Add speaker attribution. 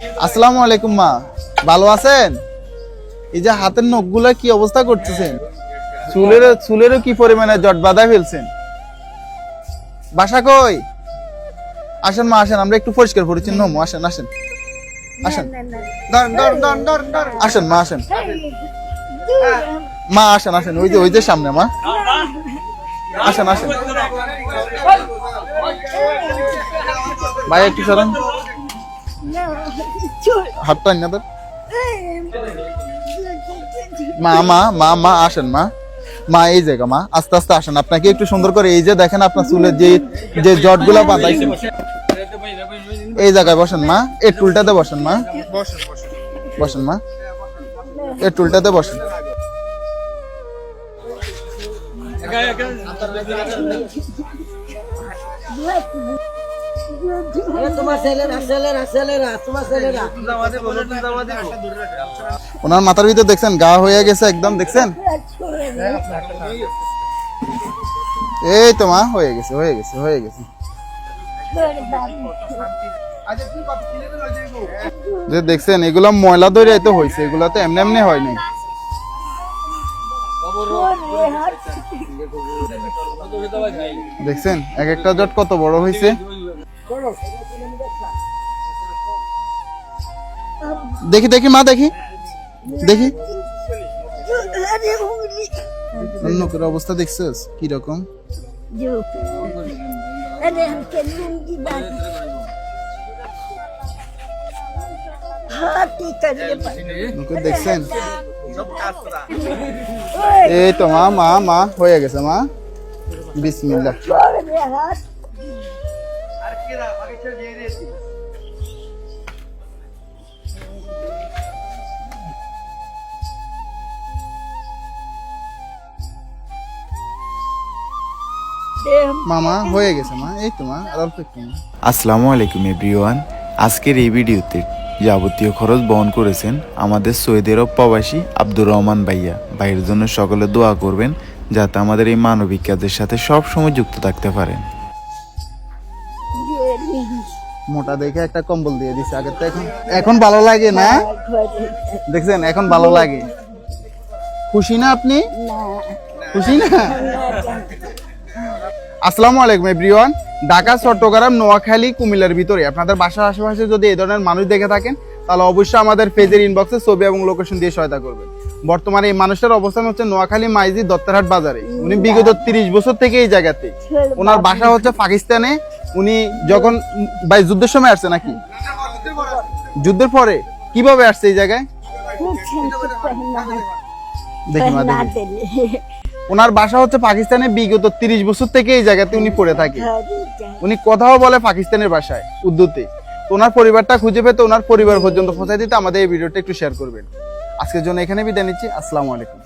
Speaker 1: আসসালামু আলাইকুম মা। ভালো আছেন? এই যে হাতের নখগুলো কি অবস্থা করতেছেন? চুলের চুলেরও কি পরিমাণে জট বাঁধা ফেলছেন? বাসা কই? আসেন মা আসেন আমরা একটু পরিষ্কার পরিচ্ছন্ন হব। আসেন আসেন। আসেন। আসেন মা আসেন। মা আসেন আসেন। ওই যে ওই যে সামনে মা। আসেন আসেন। ভাই একটু সরেন। হাতটা না তোর। মা মা মা মা, আসেন, মা। মা, এই জায়গা, মা। আস্তে আস্তে আসেন। আপনাকে একটু সুন্দর করে এই যে দেখেন আপনার চুলের যে যে জটগুলা বাঁধাইছেন এই জায়গায় বসেন, মা। এই টুলটাতে বসেন, মা। বসেন, মা। এই টুলটাতে বসেন।
Speaker 2: তোমার
Speaker 1: ওনার মাথার ভিতর দেখছেন, গা হয়ে গেছে একদম, দেখছেন? এই তো মা, হয়ে গেছে হয়ে গেছে হয়ে গেছে। যে দেখছেন, এগুলো ময়লা ধরে তো হয়েছে এগুলো তো এমনি এমনি হয়নি দেখছেন, এক একটা জট কত বড় হয়েছে দেখি দেখি, মা, দেখি। দেখি। নৌকের অবস্থা দেখছিস? কীরকম? দেখছেন? এই তো, মা মা মা, হয়ে গেছে, মা। বিসমিল্লাহ। মামা হয়ে গেছে মা। এই তো
Speaker 3: আসসালামু আলাইকুম এভরিওয়ান। আজকের এই ভিডিওতে যাবতীয় খরচ বহন করেছেন আমাদের সৌদি আরব প্রবাসী আব্দুর রহমান ভাইয়া। ভাইয়ের জন্য সকলে দোয়া করবেন যাতে আমাদের এই মানবিক কাজের সাথে সব সময় যুক্ত থাকতে পারেন।
Speaker 1: মোটা দেখে একটা কম্বল দিয়ে দিছে আগে তো এখন এখন ভালো লাগে না? দেখছেন, এখন ভালো লাগে। খুশি না আপনি? খুশি না? আসসালামু আলাইকুম এভরিওয়ান ঢাকা, চট্টগ্রাম, নোয়াখালী, কুমিল্লার ভিতরে। আপনাদের বাসার আশেপাশে যদি এই ধরনের মানুষ দেখে থাকেন, তাহলে অবশ্যই আমাদের পেজের ইনবক্সে ছবি এবং লোকেশন দিয়ে সহায়তা করবেন। বর্তমানে এই মানুষটার অবস্থান হচ্ছে নোয়াখালী মাইজি দত্তারহাট বাজারে। উনি বিগত তিরিশ বছর থেকে এই জায়গাতে। ওনার বাসা হচ্ছে পাকিস্তানে। উনি যখন ভাই যুদ্ধের সময় আসছে নাকি? যুদ্ধের পরে কীভাবে আসছে এই জায়গায়? ওনার বাসা হচ্ছে পাকিস্তানে বিগত তিরিশ বছর থেকে এই জায়গাতে উনি পড়ে থাকে। উনি কথাও বলে পাকিস্তানের বাসায় উর্দুতে। ওনার পরিবারটা খুঁজে পেতে ওনার পরিবার পর্যন্ত পৌঁছায় দিতে আমাদের এই ভিডিওটা একটু শেয়ার করবেন। আজকের জন্য এখানে বিদায় নিচ্ছি। আসসালামু আলাইকুম।